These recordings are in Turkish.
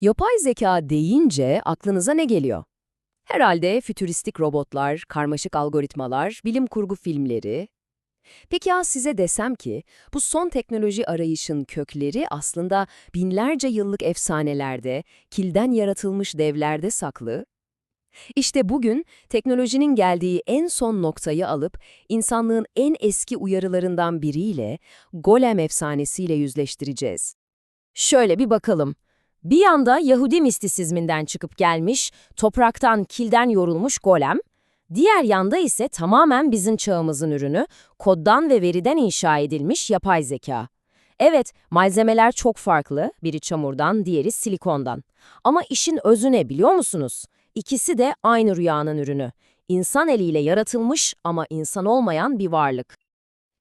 Yapay zeka deyince aklınıza ne geliyor? Herhalde fütüristik robotlar, karmaşık algoritmalar, bilim kurgu filmleri. Peki ya size desem ki bu son teknoloji arayışın kökleri aslında binlerce yıllık efsanelerde, kilden yaratılmış devlerde saklı? İşte bugün teknolojinin geldiği en son noktayı alıp insanlığın en eski uyarılarından biriyle, Golem efsanesiyle yüzleştireceğiz. Şöyle bir bakalım. Bir yanda Yahudi mistisizminden çıkıp gelmiş, topraktan, kilden yorulmuş golem, diğer yanda ise tamamen bizim çağımızın ürünü, koddan ve veriden inşa edilmiş yapay zeka. Evet, malzemeler çok farklı, biri çamurdan, diğeri silikondan. Ama işin özü ne biliyor musunuz? İkisi de aynı rüyanın ürünü. İnsan eliyle yaratılmış ama insan olmayan bir varlık.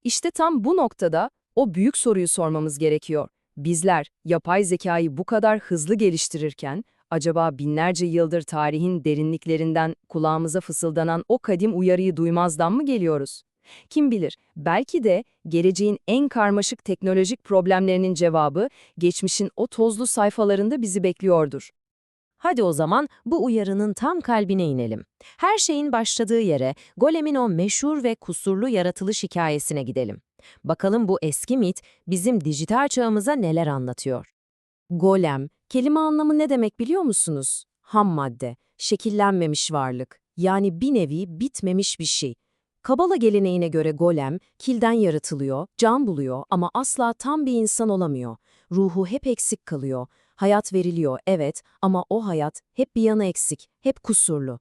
İşte tam bu noktada o büyük soruyu sormamız gerekiyor. Bizler yapay zekayı bu kadar hızlı geliştirirken, acaba binlerce yıldır tarihin derinliklerinden kulağımıza fısıldanan o kadim uyarıyı duymazdan mı geliyoruz? Kim bilir, belki de geleceğin en karmaşık teknolojik problemlerinin cevabı geçmişin o tozlu sayfalarında bizi bekliyordur. Hadi o zaman bu uyarının tam kalbine inelim. Her şeyin başladığı yere, Golem'in o meşhur ve kusurlu yaratılış hikayesine gidelim. Bakalım bu eski mit bizim dijital çağımıza neler anlatıyor. Golem, kelime anlamı ne demek biliyor musunuz? Ham madde, şekillenmemiş varlık, yani bir nevi bitmemiş bir şey. Kabala geleneğine göre golem, kilden yaratılıyor, can buluyor ama asla tam bir insan olamıyor. Ruhu hep eksik kalıyor. Hayat veriliyor, evet ama o hayat hep bir yanı eksik, hep kusurlu.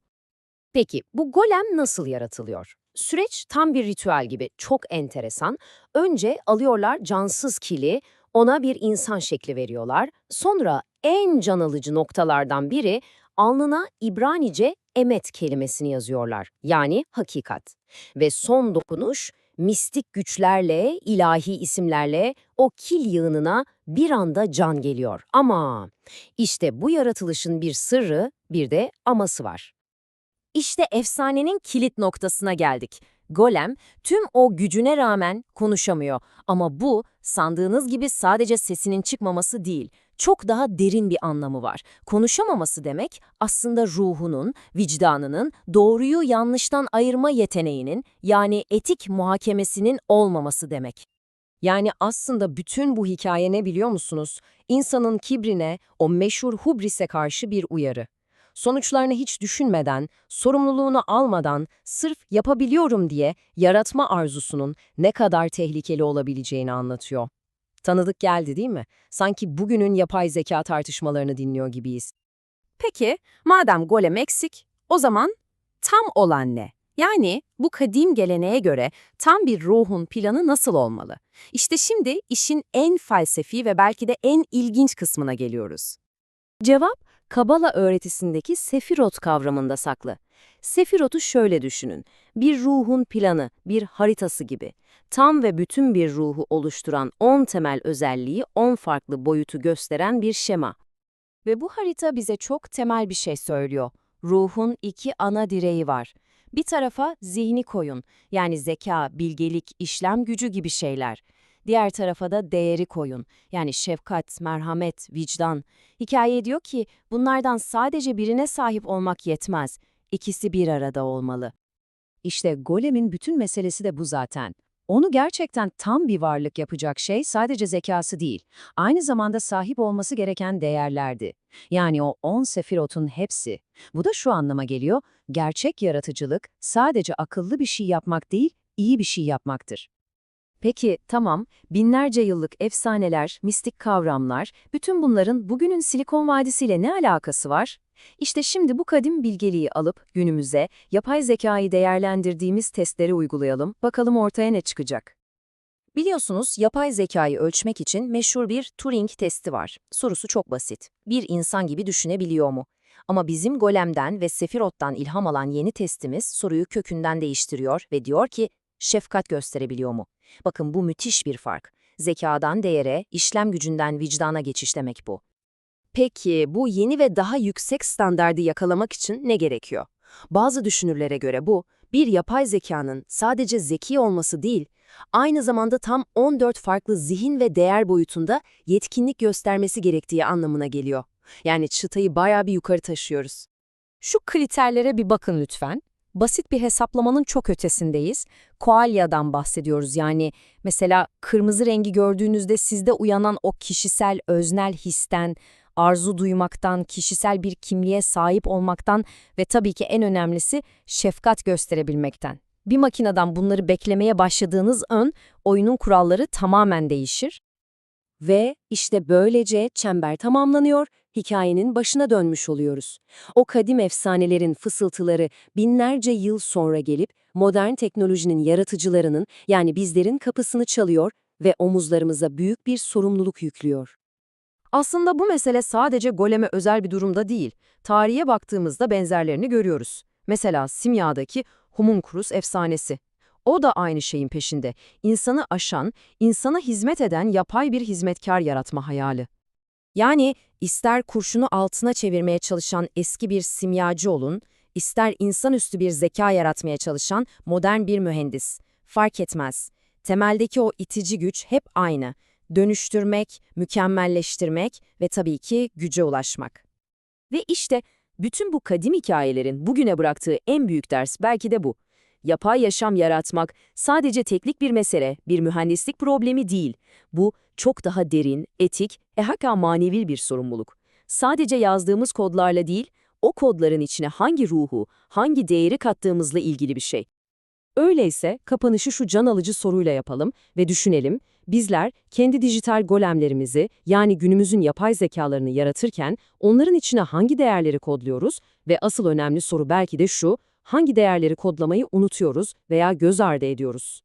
Peki bu golem nasıl yaratılıyor? Süreç tam bir ritüel gibi, çok enteresan. Önce alıyorlar cansız kili, ona bir insan şekli veriyorlar. Sonra en can alıcı noktalardan biri alnına İbranice emet kelimesini yazıyorlar. Yani hakikat. Ve son dokunuş mistik güçlerle, ilahi isimlerle o kil yığınına bir anda can geliyor. Ama işte bu yaratılışın bir sırrı, bir de aması var. İşte efsanenin kilit noktasına geldik. Golem tüm o gücüne rağmen konuşamıyor ama bu sandığınız gibi sadece sesinin çıkmaması değil, çok daha derin bir anlamı var. Konuşamaması demek aslında ruhunun, vicdanının, doğruyu yanlıştan ayırma yeteneğinin yani etik muhakemesinin olmaması demek. Yani aslında bütün bu hikaye ne biliyor musunuz? İnsanın kibrine, o meşhur hubrise karşı bir uyarı sonuçlarını hiç düşünmeden, sorumluluğunu almadan, sırf yapabiliyorum diye yaratma arzusunun ne kadar tehlikeli olabileceğini anlatıyor. Tanıdık geldi değil mi? Sanki bugünün yapay zeka tartışmalarını dinliyor gibiyiz. Peki, madem golem eksik, o zaman tam olan ne? Yani bu kadim geleneğe göre tam bir ruhun planı nasıl olmalı? İşte şimdi işin en felsefi ve belki de en ilginç kısmına geliyoruz. Cevap, Kabala öğretisindeki sefirot kavramında saklı. Sefirot'u şöyle düşünün. Bir ruhun planı, bir haritası gibi. Tam ve bütün bir ruhu oluşturan 10 temel özelliği 10 farklı boyutu gösteren bir şema. Ve bu harita bize çok temel bir şey söylüyor. Ruhun iki ana direği var. Bir tarafa zihni koyun, yani zeka, bilgelik, işlem gücü gibi şeyler. Diğer tarafa da değeri koyun. Yani şefkat, merhamet, vicdan. Hikaye diyor ki bunlardan sadece birine sahip olmak yetmez. İkisi bir arada olmalı. İşte golemin bütün meselesi de bu zaten. Onu gerçekten tam bir varlık yapacak şey sadece zekası değil, aynı zamanda sahip olması gereken değerlerdi. Yani o 10 sefirotun hepsi. Bu da şu anlama geliyor, gerçek yaratıcılık sadece akıllı bir şey yapmak değil, iyi bir şey yapmaktır. Peki, tamam, binlerce yıllık efsaneler, mistik kavramlar, bütün bunların bugünün Silikon Vadisi ile ne alakası var? İşte şimdi bu kadim bilgeliği alıp günümüze yapay zekayı değerlendirdiğimiz testleri uygulayalım, bakalım ortaya ne çıkacak. Biliyorsunuz yapay zekayı ölçmek için meşhur bir Turing testi var. Sorusu çok basit. Bir insan gibi düşünebiliyor mu? Ama bizim Golem'den ve Sefirot'tan ilham alan yeni testimiz soruyu kökünden değiştiriyor ve diyor ki şefkat gösterebiliyor mu? Bakın bu müthiş bir fark. Zekadan değere, işlem gücünden vicdana geçiş demek bu. Peki bu yeni ve daha yüksek standardı yakalamak için ne gerekiyor? Bazı düşünürlere göre bu, bir yapay zekanın sadece zeki olması değil, aynı zamanda tam 14 farklı zihin ve değer boyutunda yetkinlik göstermesi gerektiği anlamına geliyor. Yani çıtayı bayağı bir yukarı taşıyoruz. Şu kriterlere bir bakın lütfen. Basit bir hesaplamanın çok ötesindeyiz. Koalya'dan bahsediyoruz yani. Mesela kırmızı rengi gördüğünüzde sizde uyanan o kişisel öznel histen, arzu duymaktan, kişisel bir kimliğe sahip olmaktan ve tabii ki en önemlisi şefkat gösterebilmekten. Bir makineden bunları beklemeye başladığınız an oyunun kuralları tamamen değişir. Ve işte böylece çember tamamlanıyor, hikayenin başına dönmüş oluyoruz. O kadim efsanelerin fısıltıları binlerce yıl sonra gelip modern teknolojinin yaratıcılarının yani bizlerin kapısını çalıyor ve omuzlarımıza büyük bir sorumluluk yüklüyor. Aslında bu mesele sadece goleme özel bir durumda değil. Tarihe baktığımızda benzerlerini görüyoruz. Mesela simyadaki homunculus efsanesi. O da aynı şeyin peşinde. İnsanı aşan, insana hizmet eden yapay bir hizmetkar yaratma hayali. Yani ister kurşunu altına çevirmeye çalışan eski bir simyacı olun, ister insanüstü bir zeka yaratmaya çalışan modern bir mühendis. Fark etmez. Temeldeki o itici güç hep aynı. Dönüştürmek, mükemmelleştirmek ve tabii ki güce ulaşmak. Ve işte bütün bu kadim hikayelerin bugüne bıraktığı en büyük ders belki de bu. Yapay yaşam yaratmak sadece teknik bir mesele, bir mühendislik problemi değil. Bu çok daha derin, etik ve hatta manevi bir sorumluluk. Sadece yazdığımız kodlarla değil, o kodların içine hangi ruhu, hangi değeri kattığımızla ilgili bir şey. Öyleyse kapanışı şu can alıcı soruyla yapalım ve düşünelim. Bizler kendi dijital golemlerimizi yani günümüzün yapay zekalarını yaratırken onların içine hangi değerleri kodluyoruz ve asıl önemli soru belki de şu, hangi değerleri kodlamayı unutuyoruz veya göz ardı ediyoruz?